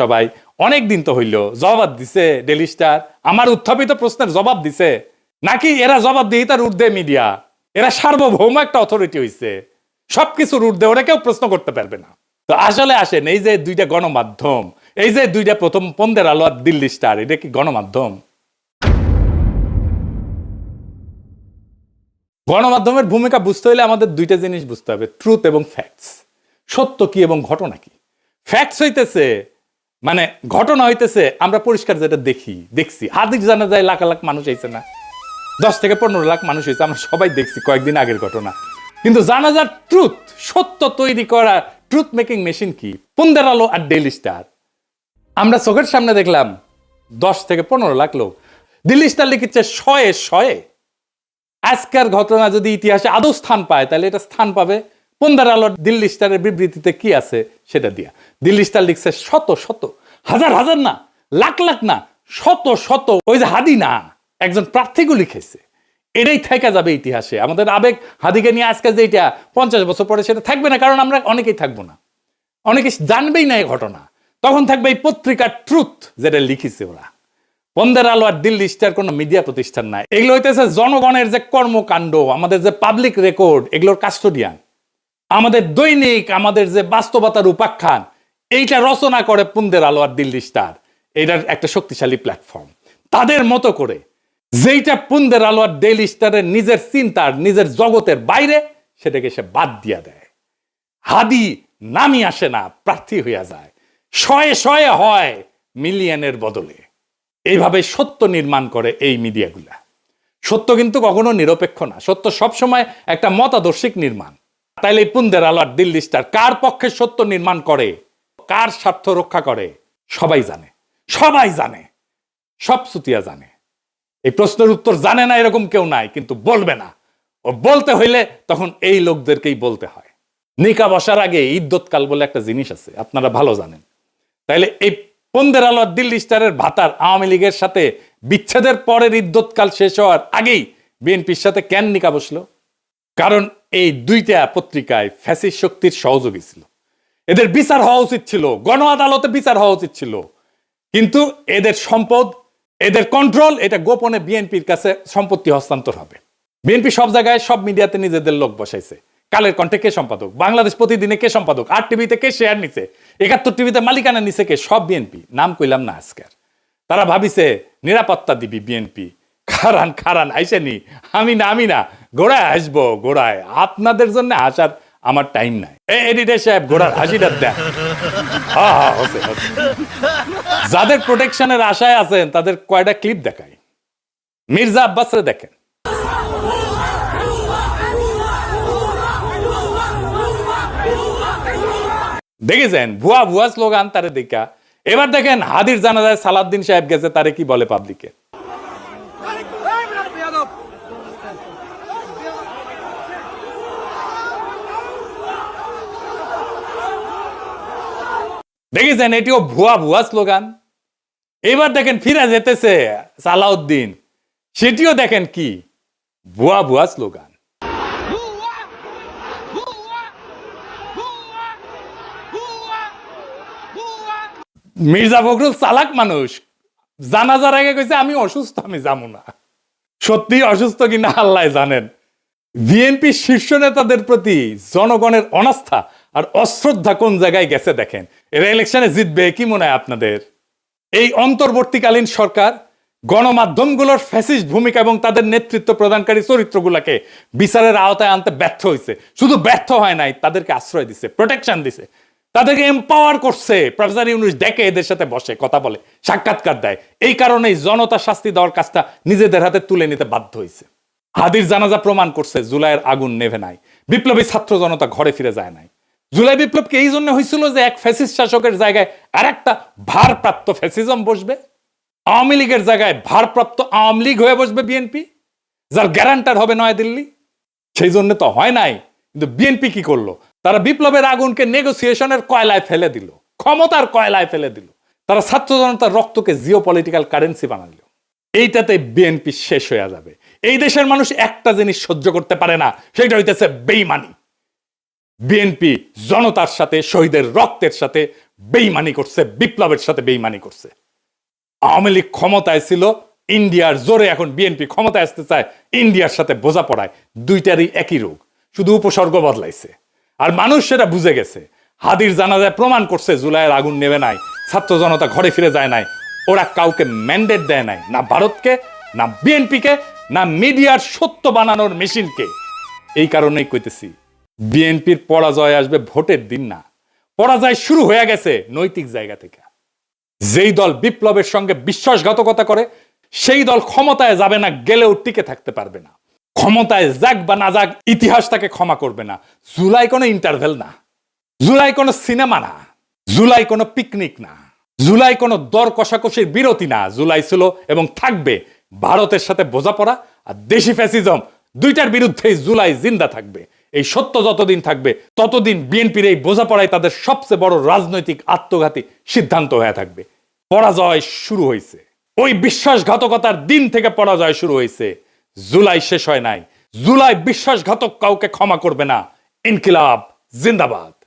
সবাই অনেক দিন তো হইল, জবাব দিছে ডেলি স্টার। আমার উত্থাপিত প্রশ্নের জবাব দিছে। নাকি এরা জবাব দিয়ে তার ঊর্ধ্বে মিডিয়া? এরা সার্বভৌম একটা অথরিটি হইছে। সবকিছুর ঊর্ধ্বে ওরা কেউ প্রশ্ন করতে পারবে না। তো আসলে আসেন, এই যে দুইটা গণমাধ্যম, এই যে দুইটা প্রথম পন্দের আলো আর দিল্লি স্টার, এটা কি গণমাধ্যম? গণমাধ্যমের ভূমিকা বুঝতে হলে আমাদের দুইটা জিনিস বুঝতে হবে ট্রুথ এবং ফ্যাক্টস সত্য কি এবং ঘটনা কি? ফ্যাক্টস হইতেছে মানে ঘটনা হইতেছে, আমরা পরিষ্কার যেটা দেখি, দেখছি। হাদিস জানা যায় লাখ লাখ মানুষ হয়েছে না। দশ থেকে পনেরো লাখ মানুষ হয়েছে আমরা সবাই দেখছি কয়েকদিন আগের ঘটনা। কিন্তু জানা যার ট্রুথ সত্য তৈরি করা ট্রুথ মেকিং মেশিন কি? পন্দের আলো আর ডেইলি স্টার আমরা চোখের সামনে দেখলাম, দশ থেকে পনেরো লাখ লোক। দিল্লি স্টার লিখেছে শয়ে শয়ে। আজকের ঘটনা যদি ইতিহাসে আদৌ স্থান পায়, তাহলে এটা স্থান পাবে পন্দার আলোর দিল্লি স্টারের বিবৃতিতে কি আছে সেটা দিয়া। দিল্লি স্টার লিখছে শত শত, হাজার হাজার না, লাখ লাখ না, শত শত, ওই যে হাদি না, একজন প্রার্থীও লিখেছে। এটাই থেকে যাবে ইতিহাসে। আমাদের আবেগ হাদিকে নিয়ে আজকে যে এটা পঞ্চাশ বছর পরে সেটা থাকবে না, কারণ আমরা অনেকেই থাকব না। অনেকে জানবেই না এই ঘটনা। তখন থাকবে এই পত্রিকার ট্রুথ যেটা লিখেছে ওরা। পন্দের আলো আর দিল্লি স্টার কোনো মিডিয়া প্রতিষ্ঠান নাই। এগুলো হইতেছে জনগণের যে কর্মকাণ্ড, আমাদের যে পাবলিক রেকর্ড এগুলোর কাস্টোডিয়ান আমাদের দৈনিক, আমাদের যে বাস্তবতার উপাখ্যান, এইটা রচনা করে পুন্দের আলো আর দিল্লি স্টার। এটার একটা শক্তিশালী প্ল্যাটফর্ম তাদের মতো করে যেইটা পুন্দের আলো আর ডেইলি স্টারের নিজের চিন্তার, নিজের জগতের বাইরে, সেটাকে সে বাদ দিয়া দেয়। হাদি নামি আসে না, প্রার্থী হইয়া যায়। শয়ে শয়ে হয় মিলিয়নের বদলে। এইভাবে সত্য নির্মাণ করে এই মিডিয়াগুলা। সত্য কিন্তু কখনো নিরপেক্ষ না। সত্য সবসময় একটা মতাদর্শিক নির্মাণ। তাইলে পুন্দের আলো আর দিল্লি স্টার কার পক্ষে সত্য নির্মাণ করে? কার স্বার্থ রক্ষা করে? সবাই জানে সবাই জানে, সব সুতিয়া জানে। এই প্রশ্নের উত্তর জানে না এরকম কেউ নাই, কিন্তু বলবে না। ও বলতে হইলে তখন এই লোকদেরকেই বলতে হয়। নিকা বসার আগে ইদ্যৎকাল বলে একটা জিনিস আছে, আপনারা ভালো জানেন। তাইলে এই পন্দের আলো আর দিল্লি স্টারের ভাতার আওয়ামী লীগের সাথে বিচ্ছেদের পরের ইদ্যৎকাল শেষ হওয়ার আগেই বিএনপির সাথে কেন নিকা বসল? কারণ এই দুইটা পত্রিকায় ফ্যাসিস শক্তির সহযোগী ছিল। এদের বিচার হওয়া উচিত ছিল গণ আদালতে বিচার হওয়া উচিত ছিল। কিন্তু এদের সম্পদ, এদের কন্ট্রোল এটা গোপনে বিএনপির কাছে সম্পত্তি হস্তান্তর হবে। বিএনপি সব জায়গায়, সব মিডিয়াতে নিজেদের লোক বসাইছে। কালের কণ্ঠে কে সম্পাদক? বাংলাদেশ প্রতিদিনে কে সম্পাদক? আর টিভিতে কে শেয়ার নিছে? একাত্তর টিভিতে মালিকানা নিছে কে? সব বিএনপি। নাম কইলাম না আজকের। তারা ভাবিছে, নিরাপত্তা দিবি বিএনপি। খারান খারান আইসেনি আমি না আমি না, গোড়ায় আসব গোড়ায়। আপনাদের জন্য আসার আমার টাইম নাই। এডিটর সাহেব, গোড়ার হাসিটা দেন। যাদের প্রোটেকশনের আশায় আছেন, তাদের কয়টা ক্লিপ দেখায় মির্জা আব্বাসরে দেখেন। দেখেছেন? ভুয়া ভুয়া স্লোগান তারে দেখা। এবার দেখেন, হাদির জানাজায় সালাদ্দিন সাহেব গেছে, তারে কি বলে পাবলিকে দেখেছেন? এটিও ভুয়া ভুয়া স্লোগান। এবার দেখেন ফিরে যেতেছে সালাউদ্দিন। সেটিও দেখেন কি? ভুয়া ভুয়া স্লোগান। মির্জা ফখরুল চালাক মানুষ। জানাজার আগে কইছে, আমি অসুস্থ, আমি যাব না। সত্যি অসুস্থ কিনা আল্লাহ জানেন। বিএনপি শীর্ষ নেতাদের প্রতি জনগণের অনাস্থা। আর অশ্রদ্ধা কোন জায়গায় গেছে দেখেন? এরা ইলেকশনে জিতবে, কি মনে হয় আপনাদের? এই অন্তর্বর্তীকালীন সরকার গণমাধ্যমগুলোর ফ্যাসিস্ট ভূমিকা এবং তাদের নেতৃত্ব প্রদানকারী চরিত্রগুলোকে বিচারের আওতায় আনতে ব্যর্থ হয়েছে। শুধু ব্যর্থ হয় নাই, তাদেরকে আশ্রয় দিছে প্রোটেকশন দিছে। তাদেরকে এম্পাওয়ার করছে। প্রফেসর ইউনুস ডেকে এদের সাথে বসে, কথা বলে, সাক্ষাৎকার দেয়। এই কারণেই জনতা শাস্তি দেওয়ার কাজটা নিজেদের হাতে তুলে নিতে বাধ্য হয়েছে। হাদির জানাজা প্রমাণ করছে, জুলাইয়ের আগুন নেভে নাই। বিপ্লবী ছাত্র জনতা ঘরে ফিরে যায় নাই। জুলাই বিপ্লবকে এই জন্য হয়েছিল যে এক ফ্যাসিস্ট শাসকের জায়গায় আর একটা ভারপ্রাপ্ত ফ্যাসিজম বসবে। আওয়ামী লীগের জায়গায় ভারপ্রাপ্ত আওয়ামী লীগ হয়ে বসবে বিএনপি, যার গ্যারান্টার হবে নয়াদিল্লি। সেই জন্য তো হয় নাই, কিন্তু বিএনপি কি করল? তারা বিপ্লবের আগুনকে নেগোসিয়েশনের কয়লায় ফেলে দিল, ক্ষমতার কয়লায় ফেলে দিল। তারা ছাত্র জনতার রক্তকে জিও পলিটিক্যাল কারেন্সি বানাল। এইটাতে বিএনপি শেষ হয়ে যাবে। এই দেশের মানুষ একটা জিনিস সহ্য করতে পারে না, সেটা হইতেছে বেইমানি। বিএনপি জনতার সাথে, শহীদের রক্তের সাথে বেইমানি করছে, বিপ্লবের সাথে বেইমানি করছে। আওয়ামী লীগ ক্ষমতায় ছিল, ইন্ডিয়ার জোরে এখন বিএনপি ক্ষমতায় আসতে চায়, ইন্ডিয়ার সাথে বোঝা পড়ায়, দুইটারই একই রোগ, শুধু উপসর্গ বদলাইছে। আর মানুষ সেটা বুঝে গেছে, হাদির জানাজায় প্রমাণ করছে, জুলাইয়ের আগুন নেবে নাই, ছাত্র জনতা ঘরে ফিরে যায় নাই, ওরা কাউকে ম্যান্ডেট দেয় নাই, না ভারতকে, না বিএনপিকে, না মিডিয়ার সত্য বানানোর মেশিনকে। এই কারণেই কইতেছি বিএনপির পরাজয় আসবে ভোটের দিন না। পরাজয় শুরু হয়ে গেছে নৈতিক জায়গা থেকে। যেই দল বিপ্লবের সঙ্গে বিশ্বাসঘাতকতা করে, সেই দল ক্ষমতায় যাবে না, গেলেও টিকে থাকতে পারবে না। ক্ষমতায় যাক বা না যাক, ইতিহাস তাকে ক্ষমা করবে না। জুলাই কোনো ইন্টারভেল না। জুলাই কোনো সিনেমা না। জুলাই কোনো পিকনিক না। জুলাই কোনো দর কষাকষির বিরতি না। জুলাই ছিল এবং থাকবে ভারতের সাথে বোঝাপড়া আর দেশি ফ্যাসিজম দুইটার বিরুদ্ধেই জুলাই জিন্দা থাকবে। এই সত্য যতদিন থাকবে, ততদিন বিএনপির এই বোঝাপড়ায় তাদের সবচেয়ে বড় রাজনৈতিক আত্মঘাতী সিদ্ধান্ত হয়ে থাকবে। পরাজয় শুরু হয়েছে। ওই বিশ্বাসঘাতকতার দিন থেকে পরাজয় শুরু হয়েছে। জুলাই শেষ হয় নাই। জুলাই বিশ্বাসঘাতক কাউকে ক্ষমা করবে না। ইনকিলাব, জিন্দাবাদ।